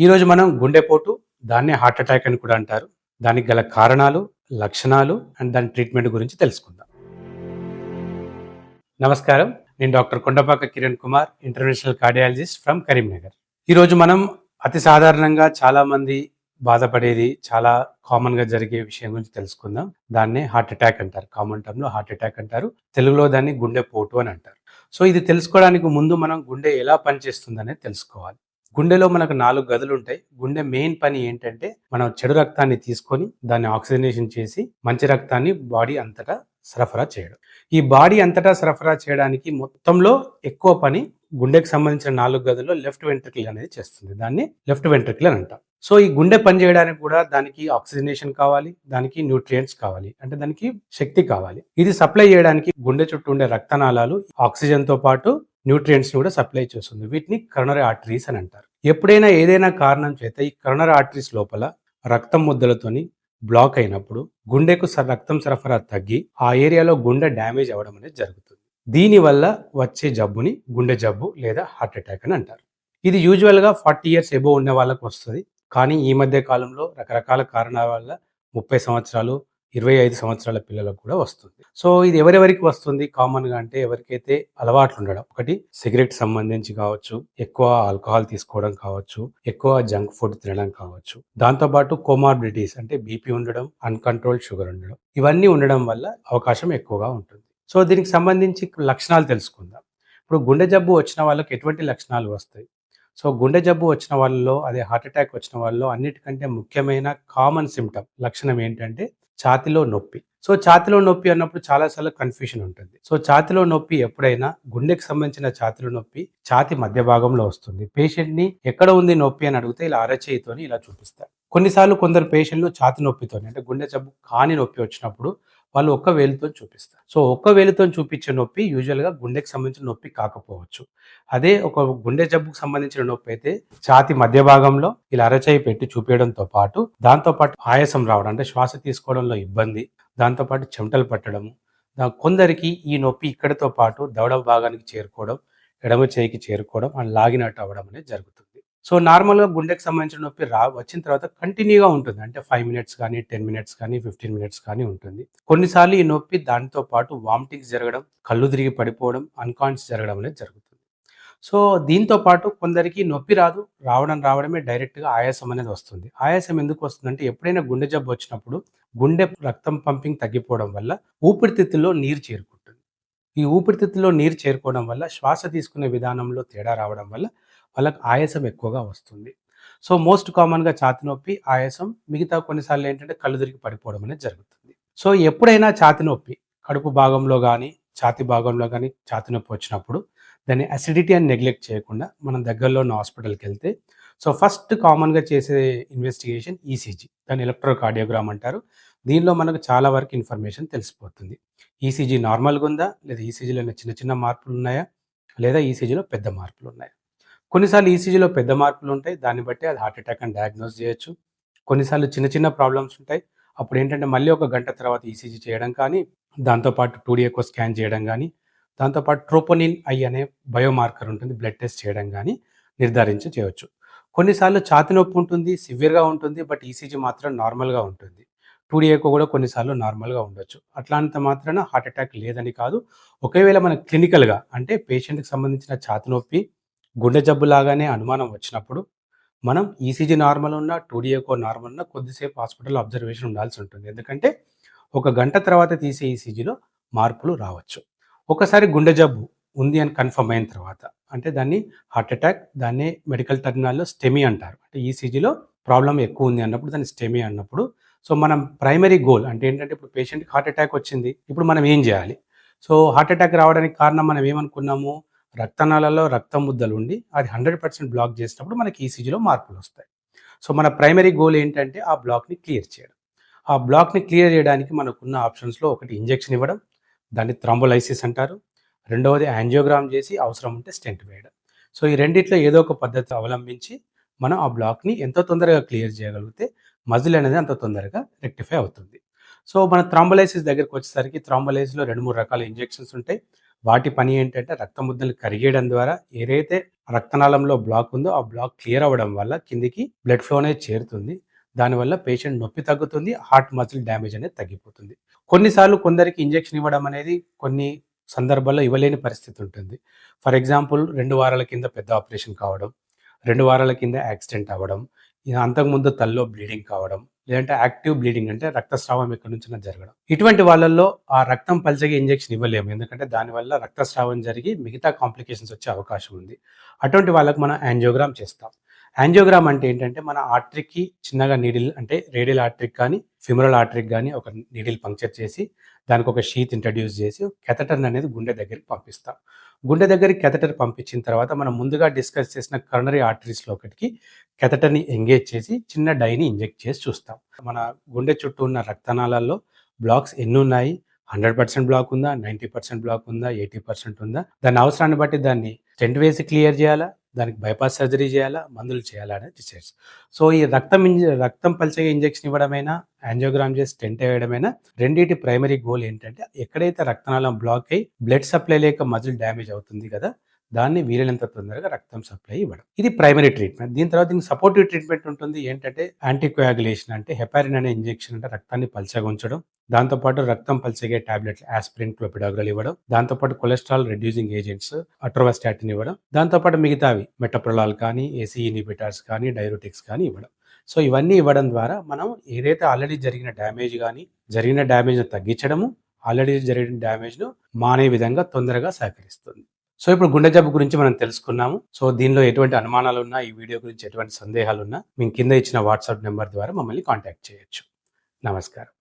ఈరోజు మనం గుండెపోటు దాన్నే హార్ట్ అటాక్ అని కూడా అంటారు. దానికి గల కారణాలు లక్షణాలు అండ్ దాని ట్రీట్మెంట్ గురించి తెలుసుకుందాం. నమస్కారం. నేను doctor Kondapaka Kiran Kumar international cardiologist from Karimnagar. ఈరోజు మనం అతి సాధారణంగా చాలా మంది బాధపడేది చాలా కామన్గా జరిగే విషయం గురించి తెలుసుకుందాం. దాన్నే హార్ట్ అటాక్ అంటారు. కామన్ టర్మ్లో హార్ట్ అటాక్ అంటారు. తెలుగులో దాన్ని గుండె పోటు అని అంటారు. సో ఇది తెలుసుకోవడానికి ముందు మనం గుండె ఎలా పనిచేస్తుంది అనేది తెలుసుకోవాలి. గుండెలో మనకు నాలుగు గదులు ఉంటాయి గుండె మెయిన్ పని ఏంటంటే మనం చెడు రక్తాన్ని తీసుకొని దాన్ని ఆక్సిజనేషన్ చేసి మంచి రక్తాన్ని బాడీ అంతటా సరఫరా చేయడం. ఈ బాడీ అంతటా సరఫరా చేయడానికి మొత్తంలో ఎక్కువ పని గుండెకి సంబంధించిన నాలుగు గదుల్లో లెఫ్ట్ వెంట్రికల్ అనేది చేస్తుంది. దాన్ని లెఫ్ట్ వెంట్రికల్ అని అంటాం. సో ఈ గుండె పని చేయడానికి కూడా దానికి ఆక్సిజనేషన్ కావాలి దానికి న్యూట్రియంట్స్ కావాలి అంటే దానికి శక్తి కావాలి. ఇది సప్లై చేయడానికి గుండె చుట్టూ ఉండే రక్తనాళాలు ఆక్సిజన్తో పాటు న్యూట్రియంట్స్ని కూడా సప్లై చేస్తుంది. వీటిని కరోనరీ ఆర్టరీస్ అని అంటారు. ఎప్పుడైనా ఏదైనా కారణం చేత ఈ కరోనరీ ఆర్టరీస్ లోపల రక్తం ముద్దలతోని బ్లాక్ అయినప్పుడు గుండెకు స- రక్తం సరఫరా తగ్గి ఆ ఏరియాలో గుండె డ్యామేజ్ అవ్వడం అనేది జరుగుతుంది. దీనివల్ల వచ్చే జబ్బుని గుండె జబ్బు లేదా హార్ట్ అటాక్ అని అంటారు. ఇది యూజువల్గా ఫార్టీ ఇయర్స్ ఎబో ఉన్న వాళ్ళకు వస్తుంది. కానీ ఈ మధ్య కాలంలో రకరకాల కారణాల వల్ల ముప్పై సంవత్సరాలు ఇరవై ఐదు సంవత్సరాల పిల్లలకు కూడా వస్తుంది. సో ఇది ఎవరెవరికి వస్తుంది? కామన్గా అంటే ఎవరికైతే అలవాట్లు ఉండడం. ఒకటి సిగరెట్ సంబంధించి కావచ్చు ఎక్కువ ఆల్కహాల్ తీసుకోవడం కావచ్చు ఎక్కువ జంక్ ఫుడ్ తినడం కావచ్చు. దాంతోపాటు కోమార్బిడిటీస్ అంటే బీపీ ఉండడం అన్కంట్రోల్ షుగర్ ఉండడం. ఇవన్నీ ఉండడం వల్ల అవకాశం ఎక్కువగా ఉంటుంది. సో దీనికి సంబంధించి లక్షణాలు తెలుసుకుందాం. ఇప్పుడు గుండె జబ్బు వచ్చిన వాళ్ళకి ఎటువంటి లక్షణాలు వస్తాయి? సో గుండె జబ్బు వచ్చిన వాళ్ళలో అదే హార్ట్ అటాక్ వచ్చిన వాళ్ళలో అన్నిటికంటే ముఖ్యమైన కామన్ సిమ్టమ్ లక్షణం ఏంటంటే ఛాతిలో నొప్పి. సో ఛాతిలో నొప్పి అన్నప్పుడు చాలాసార్లు కన్ఫ్యూషన్ ఉంటుంది. సో ఛాతిలో నొప్పి ఎప్పుడైనా గుండెకి సంబంధించిన ఛాతిలో నొప్పి ఛాతి మధ్య భాగంలో వస్తుంది. పేషెంట్ని ఎక్కడ ఉంది నొప్పి అని అడిగితే ఇలా అరచేయితోని ఇలా చూపిస్తారు. కొన్నిసార్లు కొందరు పేషెంట్లు ఛాతి నొప్పితోని అంటే గుండె జబ్బు కాని నొప్పి వచ్చినప్పుడు వాళ్ళు ఒక్క వేలుతో చూపిస్తారు. సో ఒక్క వేలుతో చూపించే నొప్పి యూజువల్గా గుండెకి సంబంధించిన నొప్పి కాకపోవచ్చు. అదే ఒక గుండె జబ్బుకు సంబంధించిన నొప్పి అయితే ఛాతి మధ్య భాగంలో ఇలా అరచేయి పెట్టి చూపించడంతో పాటు దాంతో పాటు ఆయాసం రావడం అంటే శ్వాస తీసుకోవడంలో ఇబ్బంది దాంతో పాటు చెమటలు పట్టడము దా- కొందరికి ఈ నొప్పి ఇక్కడితో పాటు దవడ భాగానికి చేరుకోవడం ఎడమ చేయికి చేరుకోవడం అండ్ లాగినట్టు అవ్వడం అనేది జరుగుతుంది. సో నార్మల్గా గుండెకి సంబంధించిన నొప్పి రా వచ్చిన తర్వాత కంటిన్యూగా ఉంటుంది. అంటే ఫైవ్ మినిట్స్ కానీ టెన్ మినిట్స్ కానీ ఫిఫ్టీన్ మినిట్స్ కానీ ఉంటుంది. కొన్నిసార్లు ఈ నొప్పి దానితో పాటు వామిటింగ్స్ జరగడం కళ్ళు తిరిగి పడిపోవడం అన్కాన్షియస్ జరగడం అనేది జరుగుతుంది. సో దీంతో పాటు కొందరికి నొప్పి రాదు రావడం రావడమే డైరెక్ట్గా ఆయాసం అనేది వస్తుంది. ఆయాసం ఎందుకు వస్తుందంటే ఎప్పుడైనా గుండె జబ్బు వచ్చినప్పుడు గుండె రక్తం పంపింగ్ తగ్గిపోవడం వల్ల ఊపిరితిత్తుల్లో నీరు చేరుకుంటుంది. ఈ ఊపిరితిత్తుల్లో నీరు చేరుకోవడం వల్ల శ్వాస తీసుకునే విధానంలో తేడా రావడం వల్ల వాళ్ళకి ఆయాసం ఎక్కువగా వస్తుంది. సో మోస్ట్ కామన్గా ఛాతి నొప్పి ఆయాసం మిగతా కొన్నిసార్లు ఏంటంటే కళ్ళు తిరిగి పడిపోవడం అనేది జరుగుతుంది. సో ఎప్పుడైనా ఛాతి నొప్పి కడుపు భాగంలో కానీ ఛాతి భాగంలో కానీ ఛాతి నొప్పి వచ్చినప్పుడు దాన్ని అసిడిటీ అని నెగ్లెక్ట్ చేయకుండా మనం దగ్గరలో ఉన్న హాస్పిటల్కి వెళ్తే సో ఫస్ట్ కామన్గా చేసే ఇన్వెస్టిగేషన్ ఈసీజీ దాన్ని ఎలక్ట్రోకార్డియోగ్రామ్ అంటారు. దీనిలో మనకు చాలా వరకు ఇన్ఫర్మేషన్ తెలిసిపోతుంది. ఈసీజీ నార్మల్గా ఉందా? లేదా ఈసీజీలో చిన్న చిన్న మార్పులు ఉన్నాయా? లేదా ఈసీజీలో పెద్ద మార్పులు ఉన్నాయా? కొన్నిసార్లు ఈసీజీలో పెద్ద మార్పులు ఉంటాయి. దాన్ని బట్టి అది హార్ట్ అటాక్ అని డయాగ్నోస్ చేయొచ్చు. కొన్నిసార్లు చిన్న చిన్న ప్రాబ్లమ్స్ ఉంటాయి. అప్పుడు ఏంటంటే మళ్ళీ ఒక గంట తర్వాత ఈసీజీ చేయడం కానీ దాంతోపాటు టూ ఎక్కువ స్కాన్ చేయడం కానీ దాంతోపాటు ట్రోపోనిన్ ఐ అనే బయోమార్కర్ ఉంటుంది. బ్లడ్ టెస్ట్ చేయడం కానీ నిర్ధారించి చేయవచ్చు కొన్నిసార్లు ఛాతి నొప్పి ఉంటుంది సివియర్గా ఉంటుంది బట్ ఈసీజీ మాత్రం నార్మల్గా ఉంటుంది. టూ ఎక్కువ కూడా కొన్నిసార్లు నార్మల్గా ఉండొచ్చు. అట్లాంటి మాత్రాన హార్ట్ అటాక్ లేదని కాదు. ఒకవేళ మన క్లినికల్గా అంటే పేషెంట్కి సంబంధించిన ఛాతి నొప్పి గుండె జబ్బు లాగానే అనుమానం వచ్చినప్పుడు మనం ఈసీజీ నార్మల్ ఉన్నా టూడిఏకో నార్మల్ ఉన్నా కొద్దిసేపు హాస్పిటల్ అబ్జర్వేషన్ ఉండాల్సి ఉంటుంది. ఎందుకంటే ఒక గంట తర్వాత తీసే ఈసీజీలో మార్పులు రావచ్చు. ఒకసారి గుండె జబ్బు ఉంది అని కన్ఫర్మ్ అయిన తర్వాత అంటే దాన్ని హార్ట్ అటాక్ దాన్ని మెడికల్ టర్మినాల్లో స్టెమీ అంటారు. అంటే ఈసీజీలో ప్రాబ్లం ఎక్కువ ఉంది అన్నప్పుడు దాన్ని స్టెమీ అన్నప్పుడు. సో మనం ప్రైమరీ గోల్ అంటే ఏంటంటే ఇప్పుడు పేషెంట్కి హార్ట్ అటాక్ వచ్చింది ఇప్పుడు మనం ఏం చేయాలి? సో హార్ట్ అటాక్ రావడానికి కారణం మనం ఏమనుకున్నాము? రక్తనాళాల్లో రక్త ముద్దలు ఉండి అది హండ్రెడ్ పర్సెంట్ బ్లాక్ చేసినప్పుడు మనకి ఈసీజీలో మార్పులు వస్తాయి. సో మన ప్రైమరీ గోల్ ఏంటంటే ఆ బ్లాక్ని క్లియర్ చేయడం. ఆ బ్లాక్ని క్లియర్ చేయడానికి మనకున్న ఆప్షన్స్లో ఒకటి ఇంజెక్షన్ ఇవ్వడం దాన్ని థ్రంబోలైసిస్ అంటారు. రెండవది యాంజియోగ్రామ్ చేసి అవసరం ఉంటే స్టెంట్ వేయడం. సో ఈ రెండిట్లో ఏదో ఒక పద్ధతి అవలంబించి మనం ఆ బ్లాక్ని ఎంతో తొందరగా క్లియర్ చేయగలిగితే మజిల్ అనేది అంత తొందరగా రెక్టిఫై అవుతుంది. సో మన థ్రాంబలైసిస్ దగ్గరికి వచ్చేసరికి థ్రాంబలైసిస్లో రెండు మూడు రకాల ఇంజెక్షన్స్ ఉంటాయి. వాటి పని ఏంటంటే రక్త ముద్దలు కరిగేయడం ద్వారా ఏదైతే రక్తనాళంలో బ్లాక్ ఉందో ఆ బ్లాక్ క్లియర్ అవ్వడం వల్ల కిందికి బ్లడ్ ఫ్లో అనేది చేరుతుంది. దానివల్ల పేషెంట్ నొప్పి తగ్గుతుంది హార్ట్ మజిల్ డ్యామేజ్ అనేది తగ్గిపోతుంది. కొన్నిసార్లు కొందరికి ఇంజెక్షన్ ఇవ్వడం అనేది కొన్ని సందర్భాల్లో ఇవ్వలేని పరిస్థితి ఉంటుంది. ఫర్ ఎగ్జాంపుల్ రెండు వారాల కింద పెద్ద ఆపరేషన్ కావడం రెండు వారాల కింద యాక్సిడెంట్ అవ్వడం అంతకుముందు తల్లో బ్లీడింగ్ కావడం లేదంటే యాక్టివ్ బ్లీడింగ్ అంటే రక్తస్రావం ఎక్కడి నుంచి జరగడం. ఇటువంటి వాళ్ళల్లో ఆ రక్తం పల్చగా ఇంజెక్షన్ ఇవ్వలేము. ఎందుకంటే దానివల్ల రక్తస్రావం జరిగి మిగతా కాంప్లికేషన్స్ వచ్చే అవకాశం ఉంది. అటువంటి వాళ్ళకు మనం యాంజియోగ్రామ్ చేస్తాం. యాంజియోగ్రామ్ అంటే ఏంటంటే మన ఆర్టరీకి చిన్నగా నీడిల్ అంటే రేడియల్ ఆర్టరీకి కానీ ఫిమరల్ ఆర్టరీకి కానీ ఒక నీడిల్ పంక్చర్ చేసి దానికి ఒక షీత్ ఇంట్రడ్యూస్ చేసి కెథటర్న్ అనేది గుండె దగ్గరికి పంపిస్తాం. గుండె దగ్గరికి కెథటర్ పంపించిన తర్వాత మనం ముందుగా డిస్కస్ చేసిన కర్నరీ ఆర్టరీస్లో ఒకటికి కెథటర్ని ఎంగేజ్ చేసి చిన్న డైని ఇంజెక్ట్ చేసి చూస్తాం. మన గుండె చుట్టూ ఉన్న రక్తనాళాల్లో బ్లాక్స్ ఎన్ని ఉన్నాయి? హండ్రెడ్ పర్సెంట్ బ్లాక్ ఉందా? నైంటీ పర్సెంట్ బ్లాక్ ఉందా? ఎయిటీ పర్సెంట్ ఉందా? దాని అవసరాన్ని బట్టి దాన్ని స్టెంట్ వేసి క్లియర్ చేయాలా? దానికి బైపాస్ సర్జరీ చేయాలా మందులు చేయాలా అనేది డిసైడ్స్. సో ఈ రక్తం ఇంజ రక్తం పల్చగా ఇంజెక్షన్ ఇవ్వడమైనా యాంజియోగ్రామ్ చేసి స్టెంట్ వేయడమైనా రెండింటి ప్రైమరీ గోల్ ఏంటంటే ఎక్కడైతే రక్తనాళం బ్లాక్ అయ్యి బ్లడ్ సప్లై లేక మజిల్ డ్యామేజ్ అవుతుంది కదా దాన్ని వీలైనంత తొందరగా రక్తం సప్లై ఇవ్వడం. ఇది ప్రైమరీ ట్రీట్మెంట్ దీని తర్వాత దీనికి సపోర్టివ్ ట్రీట్మెంట్ ఉంటుంది. ఏంటంటే యాంటీకోయాగులేషన్ అంటే హెపారిన్ అనే ఇంజెక్షన్ అంటే రక్తాన్ని పల్చగా ఉంచడం. దాంతోపాటు రక్తం పల్చగే టాబ్లెట్లు ఆస్పిరిన్ క్లోపిడాగ్రల్ ఇవ్వడం. దాంతోపాటు కొలెస్ట్రాల్ రెడ్యూసింగ్ ఏజెంట్స్ అట్రోవాస్టాటిన్ ఇవ్వడం. దాంతోపాటు మిగతావి మెటప్రలాల్ కానీ ఏసీ ఇనిబిటార్స్ కానీ డైరోటిక్స్ కానీ ఇవ్వడం. సో ఇవన్నీ ఇవ్వడం ద్వారా మనం ఏదైతే ఆల్రెడీ జరిగిన డ్యామేజ్ కానీ జరిగిన డ్యామేజ్ను తగ్గించడము ఆల్రెడీ జరిగిన డ్యామేజ్ను మానే విధంగా తొందరగా సహకరిస్తుంది సో ఇప్పుడు గుండె జబ్బు గురించి మనం తెలుసుకున్నాము. సో దీనిలో ఎటువంటి అనుమానాలు ఉన్నా ఈ వీడియో గురించి ఎటువంటి సందేహాలు ఉన్నా మేము కింద ఇచ్చిన వాట్సాప్ నెంబర్ ద్వారా మమ్మల్ని కాంటాక్ట్ చేయొచ్చు. నమస్కారం.